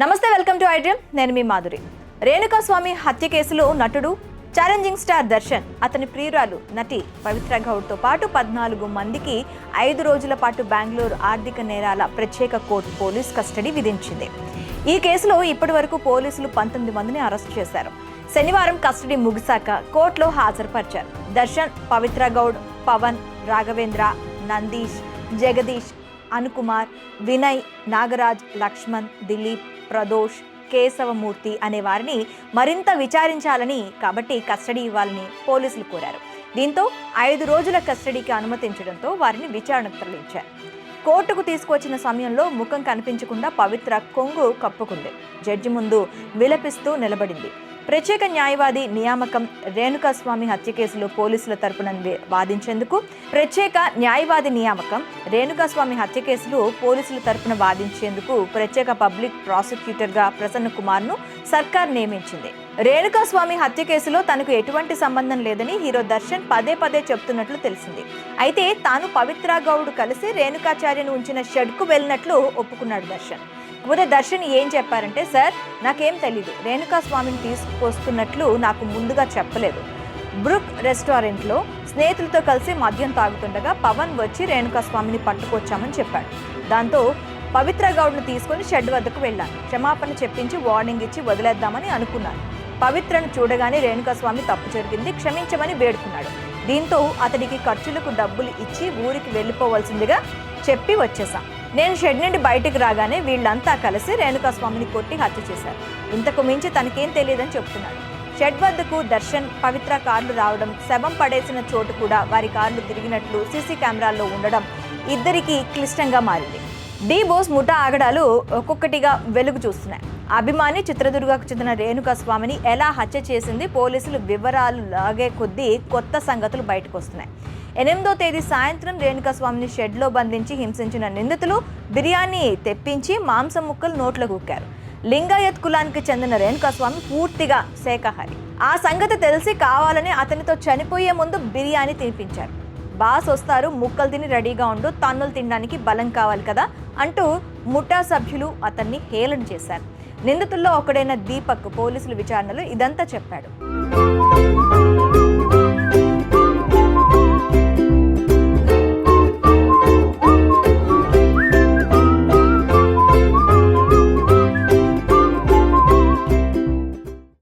నమస్తే welcome to iDream. నేను మీ మాధురి. రేణుకాస్వామి హత్య కేసులో నటుడు ఛాలెంజింగ్ స్టార్ దర్శన్ అతని ప్రియురాలు నటి పవిత్ర గౌడ్తో పాటు పద్నాలుగు మందికి ఐదు రోజుల పాటు బెంగళూరు ఆర్థిక నేరాల ప్రత్యేక కోర్టు పోలీస్ కస్టడీ విధించింది. ఈ కేసులో ఇప్పటి వరకు పోలీసులు పంతొమ్మిది మందిని అరెస్ట్ చేశారు. శనివారం కస్టడీ ముగిశాక కోర్టులో హాజరుపరిచారు. దర్శన్ పవిత్ర గౌడ్ పవన్ రాఘవేంద్ర నందీష్ జగదీష్ అనుకుమార్ వినయ్ నాగరాజ్ లక్ష్మణ్ దిలీప్ ప్రదోష్ కేశవమూర్తి అనే వారిని మరింత విచారించాలని కాబట్టి కస్టడీ ఇవ్వాలని పోలీసులు కోరారు. దీంతో ఐదు రోజుల కస్టడీకి అనుమతించడంతో వారిని విచారణకు తరలించారు. కోర్టుకు తీసుకొచ్చిన సమయంలో ముఖం కనిపించకుండా పవిత్ర కొంగు కప్పుకుంది. జడ్జి ముందు విలపిస్తూ నిలబడింది. ప్రత్యేక న్యాయవాది నియామకం రేణుకాస్వామి హత్య కేసులో పోలీసుల తరపున వాదించేందుకు ప్రత్యేక న్యాయవాది నియామకం రేణుకాస్వామి హత్య కేసులో పోలీసుల తరపున వాదించేందుకు ప్రత్యేక పబ్లిక్ ప్రాసిక్యూటర్గా ప్రసన్న కుమార్ను సర్కార్ నియమించింది. రేణుకాస్వామి హత్య కేసులో తనకు ఎటువంటి సంబంధం లేదని హీరో దర్శన్ పదే పదే చెప్తున్నట్లు తెలిసింది. అయితే తాను పవిత్ర గౌడ్ కలిసి రేణుకాచార్యను ఉంచిన షెడ్కు వెళ్ళినట్లు ఒప్పుకున్నాడు దర్శన్. కాకపోతే దర్శన్ ఏం చెప్పారంటే సార్ నాకేం తెలీదు. రేణుకా స్వామిని తీసుకొస్తున్నట్లు నాకు ముందుగా చెప్పలేదు. బ్రుక్ రెస్టారెంట్లో స్నేహితులతో కలిసి మద్యం తాగుతుండగా పవన్ వచ్చి రేణుకా స్వామిని పట్టుకొచ్చామని చెప్పాడు. దాంతో పవిత్ర గౌడ్ను తీసుకొని షెడ్ వద్దకు వెళ్ళాను. క్షమాపణ చెప్పించి వార్నింగ్ ఇచ్చి వదిలేద్దామని అనుకున్నాను. పవిత్రను చూడగానే రేణుకాస్వామి తప్పు జరిగింది క్షమించమని వేడుకున్నాడు. దీంతో అతడికి ఖర్చులకు డబ్బులు ఇచ్చి ఊరికి వెళ్ళిపోవాల్సిందిగా చెప్పి వచ్చేశాం. నేను షెడ్ నుండి బయటకు రాగానే వీళ్ళంతా కలిసి రేణుకా స్వామిని కొట్టి హత్య చేశారు. ఇంతకు మించి తనకేం తెలియదని చెప్తున్నాడు. షెడ్ వద్దకు దర్శన్ పవిత్ర కార్లు రావడం శవం పడేసిన చోటు కూడా వారి కార్లు తిరిగినట్లు సీసీ కెమెరాల్లో ఉండడం ఇద్దరికి క్లిష్టంగా మారింది. డి బోస్ ముఠా ఆగడాలు ఒక్కొక్కటిగా వెలుగు చూస్తున్నాయి. అభిమాని చిత్రదుర్గకు చెందిన రేణుకా స్వామిని ఎలా హత్య చేసింది పోలీసులు వివరాలు లాగే కొద్దీ కొత్త సంగతులు బయటకు వస్తున్నాయి ఎనిమిదో తేదీ సాయంత్రం రేణుకా స్వామిని షెడ్లో బంధించి హింసించిన నిందితులు బిర్యానీ తెప్పించి మాంసం ముక్కలు నోట్లో కుక్కారు లింగాయత్ కులానికి చెందిన రేణుకా స్వామి పూర్తిగా శాఖాహారి ఆ సంగతి తెలిసి కావాలని అతనితో చనిపోయే ముందు బిర్యానీ తినిపించారు. బాస్ వస్తారు ముక్కలు తిని రెడీగా ఉండు తన్నులు తినడానికి బలం కావాలి కదా అంటూ ముఠా సభ్యులు అతన్ని హేళన చేశారు. నిందితుల్లో ఒకడైన దీపక్ పోలీసుల విచారణలో ఇదంతా చెప్పాడు.